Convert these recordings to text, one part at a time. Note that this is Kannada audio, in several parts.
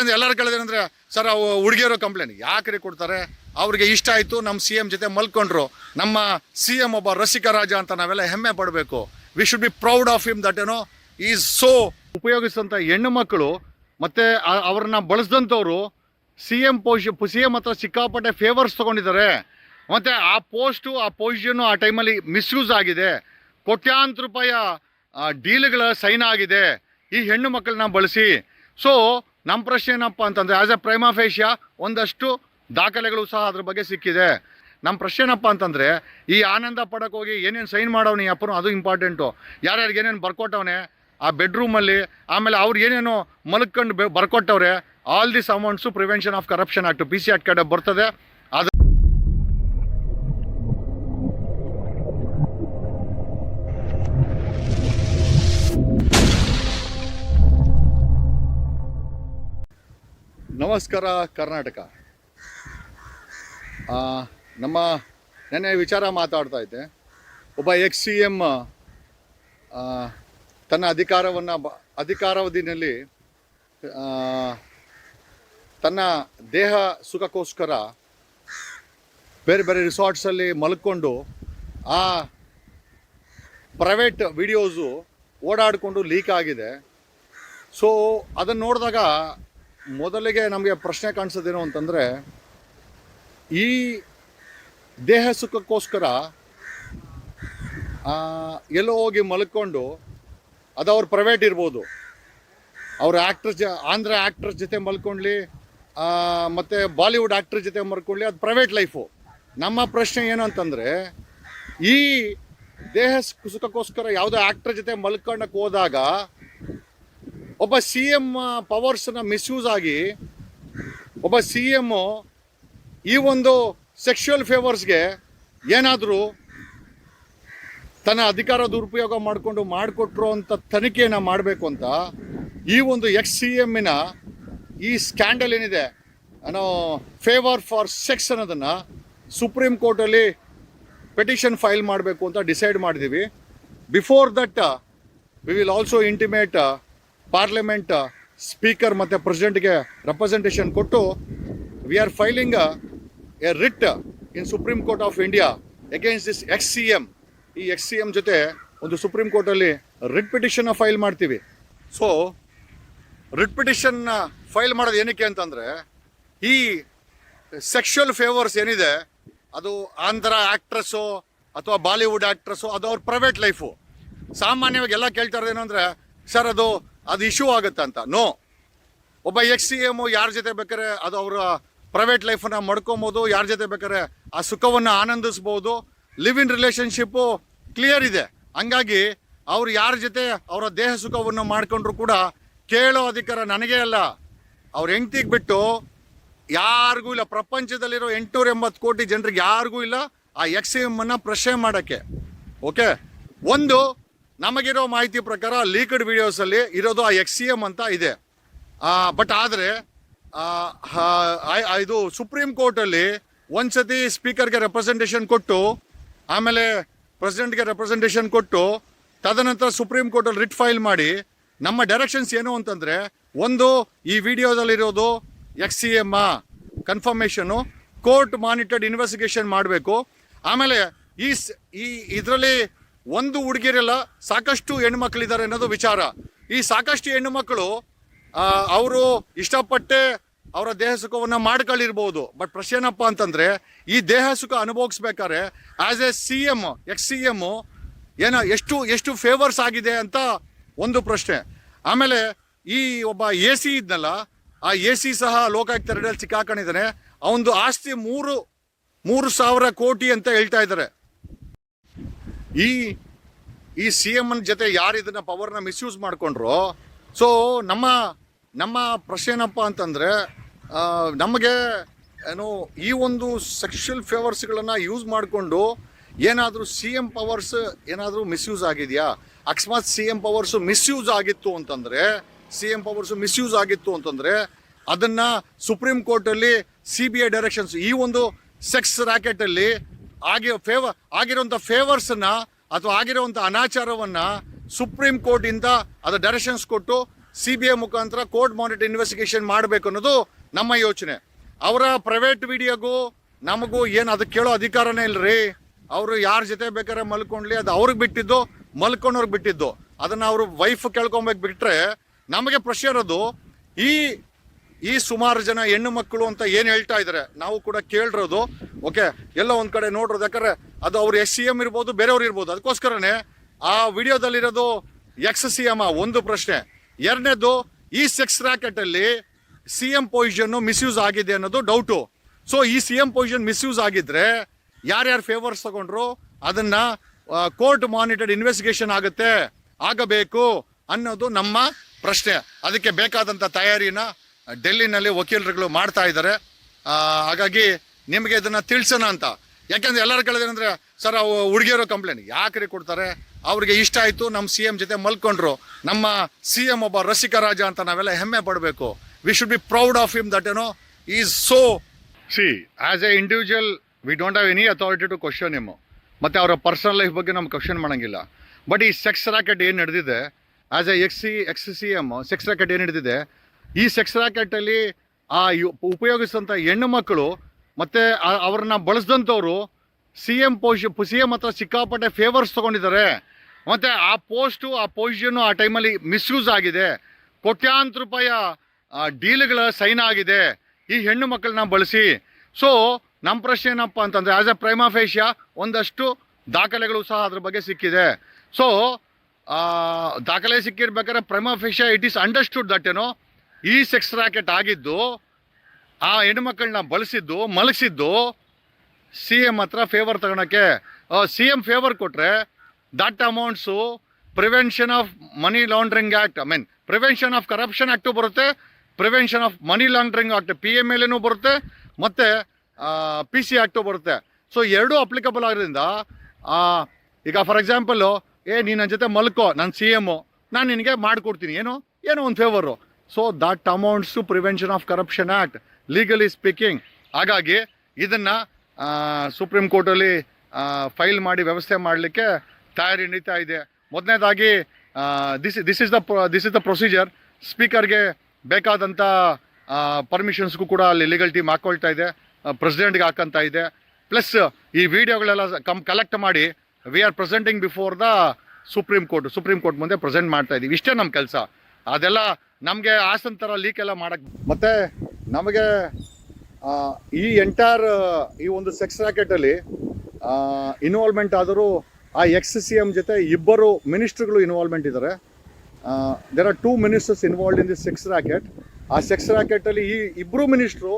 ಎಲ್ಲರೂ ಕೇಳಿದ್ರೆ ಸರ್, ಅವು ಹುಡುಗಿಯರು ಕಂಪ್ಲೇಂಟ್ ಯಾಕ್ರಿ ಕೊಡ್ತಾರೆ? ಅವ್ರಿಗೆ ಇಷ್ಟ ಆಯಿತು ನಮ್ಮ ಸಿ ಎಂ ಜೊತೆ ಮಲ್ಕೊಂಡ್ರು. ನಮ್ಮ ಸಿ ಎಂ ಒಬ್ಬ ರಸಿಕ ರಾಜ ಅಂತ ನಾವೆಲ್ಲ ಹೆಮ್ಮೆ ಪಡಬೇಕು. We should be proud of him that ಏನೋ ಈಸ್ ಸೋ ಉಪಯೋಗಿಸಿದಂಥ ಹೆಣ್ಣು ಮಕ್ಕಳು, ಮತ್ತು ಅವ್ರನ್ನ ಬಳಸಿದಂಥವ್ರು ಸಿ ಎಂ ಪೋಷ್ ಸಿ ಎಂ ಹತ್ರ ಸಿಕ್ಕಾಪಟ್ಟೆ ಫೇವರ್ಸ್ ತೊಗೊಂಡಿದ್ದಾರೆ. ಮತ್ತು ಆ ಪೋಸ್ಟು ಆ ಪೊಸಿಷನ್ನು ಆ ಟೈಮಲ್ಲಿ ಮಿಸ್ಯೂಸ್ ಆಗಿದೆ. ಕೋಟ್ಯಾಂತರ ರೂಪಾಯಿಯ ಡೀಲ್ಗಳ ಸೈನ್ ಆಗಿದೆ. ಈ ಹೆಣ್ಣು ಮಕ್ಕಳನ್ನ ಬಳಸಿ. ಸೊ ನಮ್ಮ ಪ್ರಶ್ನೆ ಏನಪ್ಪ ಅಂತಂದರೆ ಆ್ಯಸ್ ಎ ಪ್ರೈಮಾಫೇಷಿಯಾ ಒಂದಷ್ಟು ದಾಖಲೆಗಳು ಸಹ ಅದ್ರ ಬಗ್ಗೆ ಸಿಕ್ಕಿದೆ. ನಮ್ಮ ಪ್ರಶ್ನೆ ಏನಪ್ಪ ಅಂತಂದರೆ, ಈ ಆನಂದ ಪಡಕ್ಕೆ ಹೋಗಿ ಏನೇನು ಸೈನ್ ಮಾಡವನಿ ಅಪ್ಪನು, ಅದು ಇಂಪಾರ್ಟೆಂಟು ಯಾರ್ಯಾರಿಗೆ ಏನೇನು ಬರ್ಕೊಟ್ಟವನೆ, ಆ ಬೆಡ್ರೂಮಲ್ಲಿ ಆಮೇಲೆ ಅವ್ರು ಏನೇನು ಮಲ್ಕೊಂಡು ಬರ್ಕೊಟ್ಟವ್ರೆ all this amounts prevention of corruption act P C act ಕಡೆ ಬರ್ತದೆ. ನಮಸ್ಕಾರ, ಕರ್ನಾಟಕ. ನಮ್ಮ ನೆನ್ನೆ ವಿಚಾರ ಮಾತಾಡ್ತಾ ಇದ್ದೆ. ಒಬ್ಬ ಎಕ್ಸ್ ಸಿ ಎಂ ತನ್ನ ಅಧಿಕಾರವನ್ನು ಬ, ಅಧಿಕಾರಾವಧಿನಲ್ಲಿ ತನ್ನ ದೇಹ ಸುಖಕ್ಕೋಸ್ಕರ ಬೇರೆ ಬೇರೆ ರಿಸಾರ್ಟ್ಸಲ್ಲಿ ಮಲ್ಕೊಂಡು ಆ ಪ್ರೈವೇಟ್ ವಿಡಿಯೋಸು ಓಡಾಡಿಕೊಂಡು ಲೀಕ್ ಆಗಿದೆ. ಸೊ, ಅದನ್ನು ನೋಡಿದಾಗ ಮೊದಲಿಗೆ ನಮಗೆ ಪ್ರಶ್ನೆ ಕಾಣಿಸೋದೇನು ಅಂತಂದರೆ, ಈ ದೇಹ ಸುಖಕ್ಕೋಸ್ಕರ ಎಲ್ಲೋ ಹೋಗಿ ಮಲ್ಕೊಂಡು ಅದು ಅವ್ರ ಪ್ರೈವೇಟ್ ಇರ್ಬೋದು. ಅವ್ರ ಆ್ಯಕ್ಟ್ರ್ ಜ, ಆಂಧ್ರ ಆ್ಯಕ್ಟ್ರ್ ಜೊತೆ ಮಲ್ಕೊಳ್ಳಿ ಮತ್ತು ಬಾಲಿವುಡ್ ಆ್ಯಕ್ಟ್ರ್ ಜೊತೆ ಮಲ್ಕೊಳ್ಳಿ ಅದು ಪ್ರೈವೇಟ್ ಲೈಫು ನಮ್ಮ ಪ್ರಶ್ನೆ ಏನು ಅಂತಂದರೆ, ಈ ದೇಹ ಸುಖಕ್ಕೋಸ್ಕರ ಯಾವುದೋ ಆ್ಯಕ್ಟ್ರ್ ಜೊತೆ ಮಲ್ಕೊಂಡಕ್ಕೆ ಹೋದಾಗ ಒಬ್ಬ ಸಿ ಎಂ ಪವರ್ಸ್ನ ಮಿಸ್ಯೂಸ್ ಆಗಿ ಒಬ್ಬ ಸಿ ಎಮ್ಮು ಈ ಒಂದು ಸೆಕ್ಷುವಲ್ ಫೇವರ್ಸ್ಗೆ ಏನಾದರೂ ತನ್ನ ಅಧಿಕಾರ ದುರುಪಯೋಗ ಮಾಡಿಕೊಂಡು ಮಾಡಿಕೊಟ್ರು ಅಂತ ತನಿಖೆಯನ್ನು ಮಾಡಬೇಕು ಅಂತ ಈ ಒಂದು ಎಕ್ಸ್ ಸಿ ಎಮ್ಮಿನ ಈ ಸ್ಕ್ಯಾಂಡಲ್ ಏನಿದೆ ಅನ್ನೋ ಫೇವರ್ ಫಾರ್ ಸೆಕ್ಸ್ ಅನ್ನೋದನ್ನು ಸುಪ್ರೀಂ ಕೋರ್ಟಲ್ಲಿ ಪೆಟಿಷನ್ ಫೈಲ್ ಮಾಡಬೇಕು ಅಂತ ಡಿಸೈಡ್ ಮಾಡಿದ್ದೀವಿ before that we will also intimate parliament speaker ಮತ್ತು ಪ್ರೆಸಿಡೆಂಟ್ಗೆ ರೆಪ್ರೆಸೆಂಟೇಷನ್ ಕೊಟ್ಟು we are filing a writ in supreme court of India against this ex C M ಈ ಎಕ್ಸ್ ಸಿ ಎಂ ಜೊತೆ ಒಂದು ಸುಪ್ರೀಂ ಕೋರ್ಟಲ್ಲಿ ರಿಟ್ ಪಿಟಿಷನ್ನ ಫೈಲ್ ಮಾಡ್ತೀವಿ. ಸೊ ರಿಟ್ ಪಿಟಿಷನ್ನ ಫೈಲ್ ಮಾಡೋದು ಏನಕ್ಕೆ ಅಂತಂದರೆ, ಈ ಸೆಕ್ಷುವಲ್ ಫೇವರ್ಸ್ ಏನಿದೆ, ಅದು ಆಂಧ್ರ ಆ್ಯಕ್ಟ್ರೆಸ್ಸು ಅಥವಾ ಬಾಲಿವುಡ್ ಆ್ಯಕ್ಟ್ರೆಸ್ಸು ಅದು ಅವ್ರ ಪ್ರೈವೇಟ್ ಲೈಫು ಸಾಮಾನ್ಯವಾಗಿ ಎಲ್ಲ ಕೇಳ್ತಾ ಇರೋದು ಅಂದರೆ ಸರ್, ಅದು ಅದು ಇಶ್ಯೂ ಆಗುತ್ತೆ ಅಂತ. ನೋ ಒಬ್ಬ ಎಕ್ಸ್ ಸಿ ಎಮ್ಮು ಯಾರ ಜೊತೆ ಬೇಕಾದ್ರೆ ಅದು ಅವರ ಪ್ರೈವೇಟ್ ಲೈಫನ್ನು ಮಡ್ಕೊಬೋದು, ಯಾರ ಜೊತೆ ಬೇಕಾದ್ರೆ ಆ ಸುಖವನ್ನು ಆನಂದಿಸ್ಬೋದು. ಲಿವ್ ಇನ್ ರಿಲೇಷನ್ಶಿಪ್ಪು ಕ್ಲಿಯರ್ ಇದೆ. ಹಂಗಾಗಿ ಅವ್ರು ಯಾರ ಜೊತೆ ಅವರ ದೇಹ ಸುಖವನ್ನು ಮಾಡಿಕೊಂಡ್ರು ಕೂಡ ಕೇಳೋ ಅಧಿಕಾರ ನನಗೇ ಅಲ್ಲ. ಅವ್ರ ಹೆಂಡ್ತಿಗೆ ಬಿಟ್ಟು ಯಾರಿಗೂ ಇಲ್ಲ. ಪ್ರಪಂಚದಲ್ಲಿರೋ ಎಂಟುನೂರ ಎಂಬತ್ತು ಕೋಟಿ ಜನರಿಗೆ ಯಾರಿಗೂ ಇಲ್ಲ. ಆ ಎಕ್ಸ್ ಎಮ್ಮನ್ನು ಪ್ರಶ್ನೆ ಮಾಡೋಕ್ಕೆ. ಓಕೆ ಒಂದು ನಮಗಿರೋ ಮಾಹಿತಿ ಪ್ರಕಾರ ಲೀಕ್ಡ್ ವಿಡಿಯೋಸಲ್ಲಿ ಇರೋದು ಆ ಎಕ್ಸ್ ಸಿ ಎಂ ಅಂತ ಇದೆ. ಬಟ್ ಆದರೆ ಇದು ಸುಪ್ರೀಂ ಕೋರ್ಟಲ್ಲಿ ಒಂದ್ಸತಿ ಸ್ಪೀಕರ್ಗೆ ರೆಪ್ರೆಸೆಂಟೇಷನ್ ಕೊಟ್ಟು, ಆಮೇಲೆ ಪ್ರೆಸಿಡೆಂಟ್ಗೆ ರೆಪ್ರೆಸೆಂಟೇಷನ್ ಕೊಟ್ಟು, ತದನಂತರ ಸುಪ್ರೀಂ ಕೋರ್ಟಲ್ಲಿ ರಿಟ್ ಫೈಲ್ ಮಾಡಿ, ನಮ್ಮ ಡೈರೆಕ್ಷನ್ಸ್ ಏನು ಅಂತಂದರೆ, ಒಂದು, ಈ ವಿಡಿಯೋದಲ್ಲಿರೋದು ಎಕ್ಸ್ ಸಿ ಎಮ್ಮ ಕನ್ಫರ್ಮೇಷನು ಕೋರ್ಟ್ ಮಾನಿಟರ್ಡ್ ಇನ್ವೆಸ್ಟಿಗೇಷನ್ ಮಾಡಬೇಕು. ಆಮೇಲೆ ಈ, ಇದರಲ್ಲಿ ಒಂದು ಹುಡುಗಿರಲ್ಲ ಸಾಕಷ್ಟು ಹೆಣ್ಮಕ್ಳಿದ್ದಾರೆ ಅನ್ನೋದು ವಿಚಾರ. ಈ ಸಾಕಷ್ಟು ಹೆಣ್ಣು ಮಕ್ಕಳು ಅವರು ಇಷ್ಟಪಟ್ಟೆ ಅವರ ದೇಹ ಸುಖವನ್ನು ಮಾಡ್ಕೊಳ್ಳಿರ್ಬೋದು. ಬಟ್ ಪ್ರಶ್ನೆ ಏನಪ್ಪ ಅಂತಂದರೆ, ಈ ದೇಹ ಸುಖ ಅನುಭವಿಸ್ಬೇಕಾದ್ರೆ as a C M ex C M ಏನೋ ಎಷ್ಟು ಎಷ್ಟು ಫೇವರ್ಸ್ ಆಗಿದೆ ಅಂತ ಒಂದು ಪ್ರಶ್ನೆ. ಆಮೇಲೆ ಈ ಒಬ್ಬ ಎ ಸಿ ಇದ್ನಲ್ಲ, ಆ ಎ ಸಿ ಸಹ ಲೋಕಾಯುಕ್ತ ಎರಡಲ್ಲಿ ಸಿಕ್ಕಾಕೊಂಡಿದ್ದಾನೆ. ಅವನದು ಆಸ್ತಿ ಮೂರು ಮೂರು ಸಾವಿರ ಕೋಟಿ ಅಂತ ಹೇಳ್ತಾ ಇದ್ದಾರೆ. ಈ ಈ ಸಿ ಎಮ್ನ ಜೊತೆ ಯಾರು ಇದನ್ನ ಪವರ್ನ ಮಿಸ್ಯೂಸ್ ಮಾಡ್ಕೊಂಡ್ರು ಸೊ ನಮ್ಮ ನಮ್ಮ ಪ್ರಶ್ನೆ ಏನಪ್ಪ ಅಂತಂದರೆ ನಮಗೆ ಏನು ಈ ಒಂದು ಸೆಕ್ಷುವಲ್ ಫೇವರ್ಸ್ಗಳನ್ನು ಯೂಸ್ ಮಾಡಿಕೊಂಡು ಏನಾದರೂ ಸಿ ಎಂ ಪವರ್ಸ್ ಏನಾದರೂ ಮಿಸ್ಯೂಸ್ ಆಗಿದೆಯಾ? ಅಕಸ್ಮಾತ್ ಸಿ ಎಂ ಪವರ್ಸು ಮಿಸ್ಯೂಸ್ ಆಗಿತ್ತು ಅಂತಂದರೆ ಸಿ ಎಂ ಪವರ್ಸು ಮಿಸ್ಯೂಸ್ ಆಗಿತ್ತು ಅಂತಂದರೆ, ಅದನ್ನು ಸುಪ್ರೀಂ ಕೋರ್ಟಲ್ಲಿ ಸಿ ಬಿ ಐ ಡೈರೆಕ್ಷನ್ಸ್ ಈ ಒಂದು ಸೆಕ್ಸ್ ರ್ಯಾಕೆಟಲ್ಲಿ ಆಗಿ ಫೇವರ್ ಆಗಿರುವಂಥ ಫೇವರ್ಸನ್ನು ಅಥವಾ ಆಗಿರುವಂಥ ಅನಾಚಾರವನ್ನು ಸುಪ್ರೀಂ ಕೋರ್ಟಿಂದ ಅದು ಡೈರೆಕ್ಷನ್ಸ್ ಕೊಟ್ಟು ಸಿ ಬಿ ಐ ಮುಖಾಂತರ ಕೋರ್ಟ್ ಮಾನಿಟರ್ ಇನ್ವೆಸ್ಟಿಗೇಷನ್ ಮಾಡಬೇಕು ಅನ್ನೋದು ನಮ್ಮ ಯೋಚನೆ. ಅವರ ಪ್ರೈವೇಟ್ ವಿಡಿಯೋಗೂ ನಮಗೂ ಏನು ಅದಕ್ಕೆ ಕೇಳೋ ಅಧಿಕಾರನೇ ಇಲ್ಲರಿ ಅವರು ಯಾರ ಜೊತೆ ಬೇಕಾದ್ರೆ ಮಲ್ಕೊಂಡ್ಲಿ ಅದು ಅವ್ರಿಗೆ ಬಿಟ್ಟಿದ್ದು ಮಲ್ಕೊಂಡವ್ರಿಗೆ ಬಿಟ್ಟಿದ್ದು. ಅದನ್ನು ಅವರು ವೈಫ್ ಕೇಳ್ಕೊಬೇಕು ಬಿಟ್ಟರೆ ನಮಗೆ ಪ್ರಶ್ನೆ ಅದು. ಈ ಈ ಸುಮಾರು ಜನ ಹೆಣ್ಣು ಮಕ್ಕಳು ಅಂತ ಏನು ಹೇಳ್ತಾ ಇದ್ದಾರೆ ನಾವು ಕೂಡ ಕೇಳಿರೋದು. ಓಕೆ ಎಲ್ಲ ಒಂದು ಕಡೆ ನೋಡ್ರೋದು. ಯಾಕಂದ್ರೆ ಅದು ಅವ್ರು ಎಸ್ ಸಿ ಎಂ ಇರ್ಬೋದು, ಬೇರೆಯವ್ರು ಇರ್ಬೋದು. ಅದಕ್ಕೋಸ್ಕರನೇ ಆ ವಿಡಿಯೋದಲ್ಲಿರೋದು ಎಕ್ಸ್ ಸಿ ಎಂ ಒಂದು ಪ್ರಶ್ನೆ. ಎರಡನೇದು, ಈ ಸೆಕ್ಸ್ ರ್ಯಾಕೆಟಲ್ಲಿ ಸಿ ಎಂ ಪೊಸಿಷನ್ ಮಿಸ್ಯೂಸ್ ಆಗಿದೆ ಅನ್ನೋದು ಡೌಟು ಸೊ ಈ ಸಿ ಎಂ ಪೊಸಿಷನ್ ಮಿಸ್ಯೂಸ್ ಆಗಿದ್ರೆ ಯಾರ್ಯಾರು ಫೇವರ್ಸ್ ತಗೊಂಡ್ರು ಅದನ್ನ ಕೋರ್ಟ್ ಮಾನಿಟರ್ಡ್ ಇನ್ವೆಸ್ಟಿಗೇಷನ್ ಆಗುತ್ತೆ, ಆಗಬೇಕು ಅನ್ನೋದು ನಮ್ಮ ಪ್ರಶ್ನೆ. ಅದಕ್ಕೆ ಬೇಕಾದಂಥ ತಯಾರಿನ ಡೆಲ್ಲಿನಲ್ಲಿ ವಕೀಲರುಗಳು ಮಾಡ್ತಾ ಇದ್ದಾರೆ. ಹಾಗಾಗಿ ನಿಮಗೆ ಇದನ್ನು ತಿಳಿಸೋಣ ಅಂತ. ಯಾಕೆಂದ್ರೆ ಎಲ್ಲರೂ ಕೇಳಿದ್ರೆ ಸರ್, ಅವು ಹುಡುಗಿಯರು ಕಂಪ್ಲೇಂಟ್. ಯಾಕ್ರಿ ಕೊಡ್ತಾರೆ? ಅವ್ರಿಗೆ ಇಷ್ಟ ಆಯಿತು ನಮ್ಮ ಸಿ ಎಂ ಜೊತೆ ಮಲ್ಕೊಂಡ್ರು. ನಮ್ಮ ಸಿ ಎಂ ಒಬ್ಬ ರಸಿಕ ರಾಜ ಅಂತ ನಾವೆಲ್ಲ ಹೆಮ್ಮೆ ಪಡಬೇಕು. We should be proud of him that ಏನೋ is so see as a individual we don't have any authority to question him ಮತ್ತು ಅವರ ಪರ್ಸನಲ್ ಲೈಫ್ ಬಗ್ಗೆ ನಮ್ಗೆ ಕ್ವಶನ್ ಮಾಡೋಂಗಿಲ್ಲ. ಬಟ್ ಈ ಸೆಕ್ಸ್ ರಾಕೆಟ್ ಏನು ನಡೆದಿದೆ? As a ex C ex C M sex racket ಏನು ನಡೆದಿದೆ? ಈ ಸೆಕ್ಸ್ ರಾಕೆಟಲ್ಲಿ ಆ ಉಪಯೋಗಿಸಿದಂಥ ಹೆಣ್ಣು ಮಕ್ಕಳು ಮತ್ತು ಅವ್ರನ್ನ ಬಳಸಿದಂಥವ್ರು ಸಿ ಎಂ ಪೋಷ್ ಸಿ ಎಂ ಹತ್ರ ಸಿಕ್ಕಾಪಟ್ಟೆ ಫೇವರ್ಸ್ ತೊಗೊಂಡಿದ್ದಾರೆ. ಮತ್ತು ಆ ಪೋಸ್ಟು ಆ ಪೊಸಿಷನ್ನು ಆ ಟೈಮಲ್ಲಿ ಮಿಸ್ಯೂಸ್ ಆಗಿದೆ. ಕೋಟ್ಯಾಂತರ ರೂಪಾಯಿ ಡೀಲ್ಗಳ ಸೈನ್ ಆಗಿದೆ. ಈ ಹೆಣ್ಣು ಮಕ್ಕಳನ್ನ ಬಳಸಿ. ಸೊ ನಮ್ಮ ಪ್ರಶ್ನೆ ಏನಪ್ಪ ಅಂತಂದರೆ ಆಸ್ ಎ ಏಷ್ಯಾ ಒಂದಷ್ಟು ದಾಖಲೆಗಳು ಸಹ ಅದ್ರ ಬಗ್ಗೆ ಸಿಕ್ಕಿದೆ. ಸೊ ದಾಖಲೆ ಸಿಕ್ಕಿರ್ಬೇಕಾದ್ರೆ ಏಷ್ಯಾ ಇಟ್ ಈಸ್ ಅಂಡರ್ಸ್ಟುಡ್ ದಟ್ ಏನೋ ಈ ಸೆಕ್ಸ್ ರಾಕೆಟ್ ಆಗಿದ್ದು, ಆ ಹೆಣ್ಮಕ್ಳನ್ನ ಬಳಸಿದ್ದು, ಮಲಗಿಸಿದ್ದು ಸಿ ಎಂ ಹತ್ರ ಫೇವರ್ ತಗೊಳಕ್ಕೆ ಸಿ ಎಂ ಫೇವರ್ ಕೊಟ್ಟರೆ that amounts prevention of money laundering act I mean prevention of corruption act ಬರುತ್ತೆ prevention of money laundering act P M L ಬರುತ್ತೆ, ಮತ್ತು ಪಿ ಸಿ ಆ್ಯಕ್ಟು ಬರುತ್ತೆ. ಸೊ ಎರಡೂ ಅಪ್ಲಿಕಬಲ್ ಆಗಿರೋದ್ರಿಂದ ಈಗ ಫಾರ್ ಎಕ್ಸಾಂಪಲ್ಲು ಏ ನೀನು ನನ್ನ ಜೊತೆ ಮಲ್ಕೋ, ನಾನು ಸಿ ಎಮ್ಮು ನಾನು ನಿನಗೆ ಮಾಡಿಕೊಡ್ತೀನಿ. ಏನು? ಏನೋ ಒಂದು favour so that amounts to prevention of corruption act legally speaking ಹಾಗಾಗಿ ಇದನ್ನು ಸುಪ್ರೀಂ ಕೋರ್ಟಲ್ಲಿ ಫೈಲ್ ಮಾಡಿ ವ್ಯವಸ್ಥೆ ಮಾಡಲಿಕ್ಕೆ ತಯಾರಿ ನಡೀತಾ ಇದೆ. ಮೊದಲನೇದಾಗಿ this this is the this is the procedure ಸ್ಪೀಕರ್ಗೆ ಬೇಕಾದಂಥ ಪರ್ಮಿಷನ್ಸ್ಗೂ ಕೂಡ ಅಲ್ಲಿ ಲೀಗಲ್ ಟೀಮ್ ಹಾಕ್ಕೊಳ್ತಾ ಇದೆ ಪ್ರೆಸಿಡೆಂಟ್ಗೆ ಹಾಕಂತ ಇದೆ. ಪ್ಲಸ್ ಈ ವಿಡಿಯೋಗಳೆಲ್ಲ ಕಮ್ ಕಲೆಕ್ಟ್ ಮಾಡಿ we are presenting before the Supreme Court Supreme Court ಮುಂದೆ ಪ್ರೆಸೆಂಟ್ ಮಾಡ್ತಾ ಇದ್ದೀವಿ ಇಷ್ಟೇ ನಮ್ಮ ಕೆಲಸ. ಅದೆಲ್ಲ ನಮಗೆ ಆಸನ್ ಥರ ಲೀಕ್ ಎಲ್ಲ ಮಾಡಕ್ ಮತ್ತೆ ನಮಗೆ ಈ ಎಂಟೈರ್ ಈ ಒಂದು ಸೆಕ್ಸ್ ರ್ಯಾಕೆಟಲ್ಲಿ ಇನ್ವಾಲ್ವ್ಮೆಂಟ್ ಆದರೂ ಆ ಎಕ್ಸ್ ಸಿ ಎಂ ಜೊತೆ ಇಬ್ಬರು ಮಿನಿಸ್ಟ್ರುಗಳು ಇನ್ವಾಲ್ವ್ಮೆಂಟ್ ಇದ್ದಾರೆ there are two ministers involve in this sex racket ಆ ಸೆಕ್ಸ್ ರ್ಯಾಕೆಟಲ್ಲಿ ಈ ಇಬ್ಬರು ಮಿನಿಸ್ಟ್ರು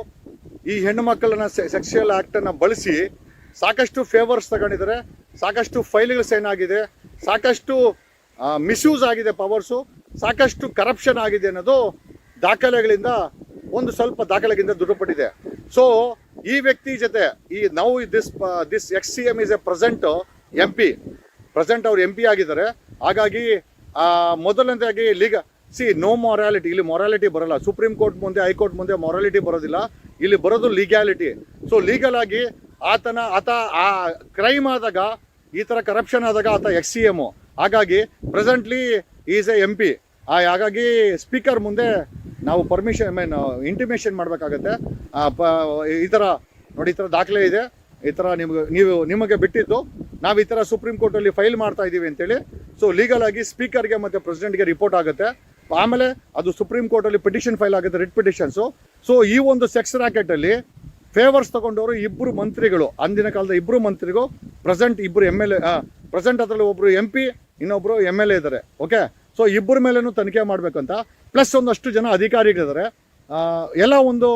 ಈ ಹೆಣ್ಣು ಮಕ್ಕಳನ್ನ ಸೆಕ್ಸುಯಲ್ ಆ್ಯಕ್ಟನ್ನು ಬಳಸಿ ಸಾಕಷ್ಟು ಫೇವರ್ಸ್ ತಗೊಂಡಿದ್ದಾರೆ. ಸಾಕಷ್ಟು ಫೈಲ್ಗಳು ಸೈನ್ ಆಗಿದೆ. ಸಾಕಷ್ಟು ಮಿಸ್ಯೂಸ್ ಆಗಿದೆ ಪವರ್ಸು ಸಾಕಷ್ಟು ಕರಪ್ಷನ್ ಆಗಿದೆ ಅನ್ನೋದು ದಾಖಲೆಗಳಿಂದ ಒಂದು ಸ್ವಲ್ಪ ದಾಖಲೆಗಿಂತ ದೃಢಪಟ್ಟಿದೆ. ಸೊ ಈ ವ್ಯಕ್ತಿ ಜೊತೆ, ಈ now this this ex C M is a present M P present ಅವ್ರು ಎಂ ಪಿ ಆಗಿದ್ದಾರೆ. ಹಾಗಾಗಿ ಮೊದಲನೇದಾಗಿ ಲೀಗ ಸಿ ನೋ ಮೊರಾಲಿಟಿ ಇಲ್ಲಿ ಮೊರಾಲಿಟಿ ಬರಲ್ಲ. ಸುಪ್ರೀಂ ಕೋರ್ಟ್ ಮುಂದೆ ಹೈಕೋರ್ಟ್ ಮುಂದೆ ಮೊರಾಲಿಟಿ ಬರೋದಿಲ್ಲ. ಇಲ್ಲಿ ಬರೋದು ಲೀಗ್ಯಾಲಿಟಿ ಸೊ ಲೀಗಲ್ ಆಗಿ ಆತನ, ಆತ, ಆ ಕ್ರೈಮ್ ಆದಾಗ, ಈ ಥರ ಕರಪ್ಷನ್ ಆದಾಗ ಆತ ಎಕ್ಸ್ ಸಿ ಎಂ ಹಾಗಾಗಿ presently is a M P ಹಾಗಾಗಿ ಸ್ಪೀಕರ್ ಮುಂದೆ ನಾವು ಪರ್ಮಿಷನ್ ಮೀನ್ ಇಂಟಿಮೇಷನ್ ಮಾಡಬೇಕಾಗತ್ತೆ. ಈ ಥರ ನೋಡಿ, ಈ ಥರ ದಾಖಲೆ ಇದೆ. ಈ ಥರ ನಿಮಗೆ, ನೀವು, ನಿಮಗೆ ಬಿಟ್ಟಿದ್ದು ನಾವು ಈ ಥರ ಸುಪ್ರೀಂ ಕೋರ್ಟಲ್ಲಿ ಫೈಲ್ ಮಾಡ್ತಾ ಇದ್ದೀವಿ ಅಂತೇಳಿ. ಸೊ ಲೀಗಲ್ ಆಗಿ ಸ್ಪೀಕರ್ಗೆ ಮತ್ತು ಪ್ರೆಸಿಡೆಂಟ್ಗೆ ರಿಪೋರ್ಟ್ ಆಗುತ್ತೆ. ಆಮೇಲೆ ಅದು ಸುಪ್ರೀಂ ಕೋರ್ಟಲ್ಲಿ ಪಿಟಿಷನ್ ಫೈಲ್ ಆಗುತ್ತೆ ರಿಟ್ ಪಿಟಿಷನ್ಸು ಸೊ ಈ ಒಂದು ಸೆಕ್ಸ್ ರ್ಯಾಕೆಟಲ್ಲಿ ಫೇವರ್ಸ್ ತಗೊಂಡವರು ಇಬ್ಬರು ಮಂತ್ರಿಗಳು. ಅಂದಿನ ಕಾಲದ ಇಬ್ಬರು ಮಂತ್ರಿಗಳು ಪ್ರೆಸೆಂಟ್ ಇಬ್ಬರು ಎಂ ಎಲ್ ಎ ಪ್ರೆಸೆಂಟ್ ಅದರಲ್ಲಿ ಒಬ್ಬರು ಎಂ ಪಿ ಇನ್ನೊಬ್ಬರು ಎಂ ಎಲ್ ಎ ಇದ್ದಾರೆ ಓಕೆ ಸೊ ಇಬ್ಬರ ಮೇಲೇನು ತನಿಖೆ ಮಾಡಬೇಕಂತ. ಪ್ಲಸ್ ಒಂದಷ್ಟು ಜನ ಅಧಿಕಾರಿಗಳಿದ್ದಾರೆ. ಎಲ್ಲ ಒಂದು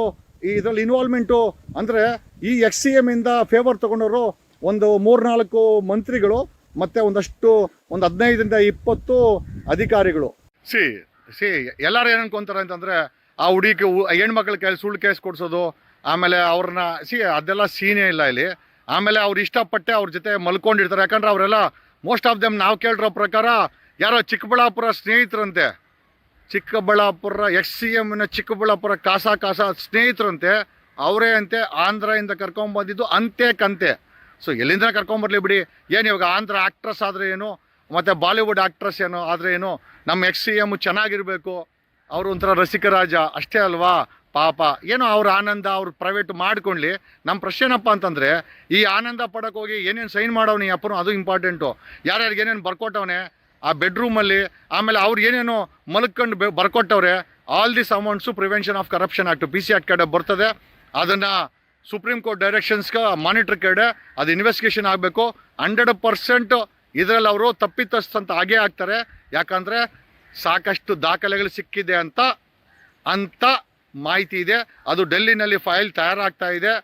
ಇದರಲ್ಲಿ ಇನ್ವಾಲ್ವ್ಮೆಂಟು ಅಂದರೆ ಈ ಎಕ್ಸ್ ಸಿ ಎಂ ಇಂದ ಫೇವರ್ ತಗೊಂಡವರು ಒಂದು ಮೂರ್ನಾಲ್ಕು ಮಂತ್ರಿಗಳು, ಮತ್ತೆ ಒಂದಷ್ಟು ಒಂದು ಹದಿನೈದರಿಂದ ಇಪ್ಪತ್ತು ಅಧಿಕಾರಿಗಳು. ಸಿ ಸಿ, ಎಲ್ಲರೂ ಏನು ಅನ್ಕೊಂತಾರೆ ಅಂತಂದರೆ, ಆ ಹುಡುಗಿ ಹೆಣ್ಮಕ್ಳ ಕೇಳಿ ಸುಳ್ಳು ಕೇಸ್ ಕೊಡಿಸೋದು, ಆಮೇಲೆ ಅವ್ರನ್ನ, ಸಿ, ಅದೆಲ್ಲ ಸೀನೇ ಇಲ್ಲ ಇಲ್ಲಿ. ಆಮೇಲೆ ಅವ್ರು ಇಷ್ಟಪಟ್ಟೆ ಅವ್ರ ಜೊತೆ ಮಲ್ಕೊಂಡಿರ್ತಾರೆ. ಯಾಕಂದ್ರೆ ಅವರೆಲ್ಲ ಮೋಸ್ಟ್ ಆಫ್ ದೆಮ್ ನಾವು ಕೇಳಿರೋ ಪ್ರಕಾರ ಯಾರೋ ಚಿಕ್ಕಬಳ್ಳಾಪುರ ಸ್ನೇಹಿತರಂತೆ, ಚಿಕ್ಕಬಳ್ಳಾಪುರ ಎಸ್ ಸಿ ಎಮ್ನ ಚಿಕ್ಕಬಳ್ಳಾಪುರ ಕಾಸ ಕಾಸ ಸ್ನೇಹಿತರಂತೆ, ಅವರೇ ಅಂತೆ ಆಂಧ್ರದಿಂದ ಕರ್ಕೊಂಬಂದಿದ್ದು ಅಂತೆ ಕಂತೆ. ಸೊ ಎಲ್ಲಿಂದ ಕರ್ಕೊಂಬರ್ಲಿ ಬಿಡಿ. ಏನು ಇವಾಗ ಆಂಧ್ರ ಆಕ್ಟ್ರೆಸ್ ಆದರೆ ಏನು, ಮತ್ತು ಬಾಲಿವುಡ್ ಆಕ್ಟ್ರೆಸ್ ಏನು, ಆದರೆ ಏನು, ನಮ್ಮ ಎಕ್ಸ್ ಸಿ ಎಂ ಚೆನ್ನಾಗಿರಬೇಕು. ಅವರು ಒಂಥರ ರಸಿಕರಾಜ ಅಷ್ಟೇ ಅಲ್ವಾ? ಪಾಪ. ಏನೋ ಅವ್ರ ಆನಂದ ಅವ್ರು ಪ್ರೈವೇಟ್ ಮಾಡ್ಕೊಳ್ಳಿ ನಮ್ಮ ಪ್ರಶ್ನೆ ಏನಪ್ಪ ಅಂತಂದರೆ, ಈ ಆನಂದ ಪಡಕ್ಕೆ ಹೋಗಿ ಏನೇನು ಸೈನ್ ಮಾಡೋನು ಈ ಅಪ್ಪನು? ಅದು ಇಂಪಾರ್ಟೆಂಟು ಯಾರ್ಯಾರಿಗೆ ಏನೇನು ಬರ್ಕೊಟ್ಟವನೆ? ಆ ಬೆಡ್ರೂಮಲ್ಲಿ ಆಮೇಲೆ ಅವ್ರು ಏನೇನೋ ಮಲ್ಕೊಂಡು ಬರ್ಕೊಟ್ಟವ್ರೆ all this amounts prevention of corruption act P C act ಕಡೆ ಬರ್ತದೆ. ಅದನ್ನು ಸುಪ್ರೀಂ ಕೋರ್ಟ್ ಡೈರೆಕ್ಷನ್ಸ್ಗೆ ಮಾನಿಟ್ರ್ ಕಡೆ ಅದು ಇನ್ವೆಸ್ಟಿಗೇಷನ್ ಆಗಬೇಕು. ಹಂಡ್ರೆಡ್ ಪರ್ಸೆಂಟ್ ಇದರಲ್ಲಿ ಅವರು ತಪ್ಪಿತಸ್ಥಂತ ಹಾಗೇ ಆಗ್ತಾರೆ. ಯಾಕಂದರೆ ಸಾಕಷ್ಟು ದಾಖಲೆಗಳು ಸಿಕ್ಕಿದೆ ಅಂತ ಅಂತ ಮಾಹಿತಿ ಇದೆ. ಅದು ಡೆಲ್ಲಿನಲ್ಲಿ ಫೈಲ್ ತಯಾರಾಗ್ತಾ ಇದೆ.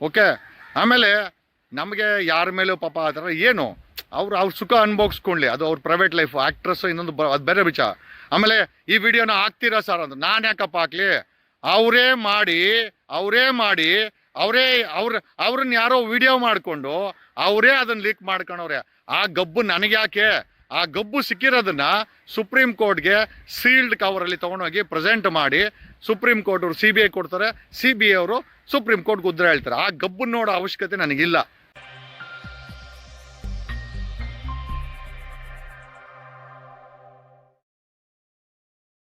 ಓಕೆ ಆಮೇಲೆ ನಮಗೆ ಯಾರ ಮೇಲೂ ಪಾಪ ಆ ಥರ ಏನು ಅವ್ರು ಅವ್ರ ಸುಖ ಅನುಭವಿಸ್ಕೊಳ್ಳಿ ಅದು ಅವ್ರ ಪ್ರೈವೇಟ್ ಲೈಫ್ ಆಕ್ಟ್ರೆಸ್ ಇನ್ನೊಂದು ಅದು ಬೇರೆ ವಿಚಾರ. ಆಮೇಲೆ ಈ ವಿಡಿಯೋನ ಹಾಕ್ತೀರಾ ಸರ್ ಅಂದ್ರೆ ನಾನು ಯಾಕಪ್ಪ ಹಾಕ್ಲಿ? ಅವರೇ ಮಾಡಿ ಅವರೇ ಮಾಡಿ, ಅವರೇ ಅವ್ರ ಅವ್ರನ್ನ ಯಾರೋ ವಿಡಿಯೋ ಮಾಡಿಕೊಂಡು ಅವರೇ ಅದನ್ನ ಲೀಕ್ ಮಾಡ್ಕೊಂಡವ್ರೆ ಆ ಗಬ್ಬು ನನಗೆ ಯಾಕೆ ಆ ಗಬ್ಬು ಸಿಕ್ಕಿರೋದನ್ನ ಸುಪ್ರೀಂ ಕೋರ್ಟ್ಗೆ ಸೀಲ್ಡ್ ಕವರಲ್ಲಿ ತೊಗೊಂಡೋಗಿ ಪ್ರೆಸೆಂಟ್ ಮಾಡಿ ಸುಪ್ರೀಂ ಕೋರ್ಟ್ ಅವರು ಸಿ ಬಿ ಐ ಕೊಡ್ತಾರೆ. ಸಿ ಬಿ ಐ ಅವರು ಸುಪ್ರೀಂ ಕೋರ್ಟ್ಗೆ ಉದ್ರ ಹೇಳ್ತಾರೆ. ಆ ಗಬ್ಬು ನೋಡೋ ಅವಶ್ಯಕತೆ ನನಗಿಲ್ಲ.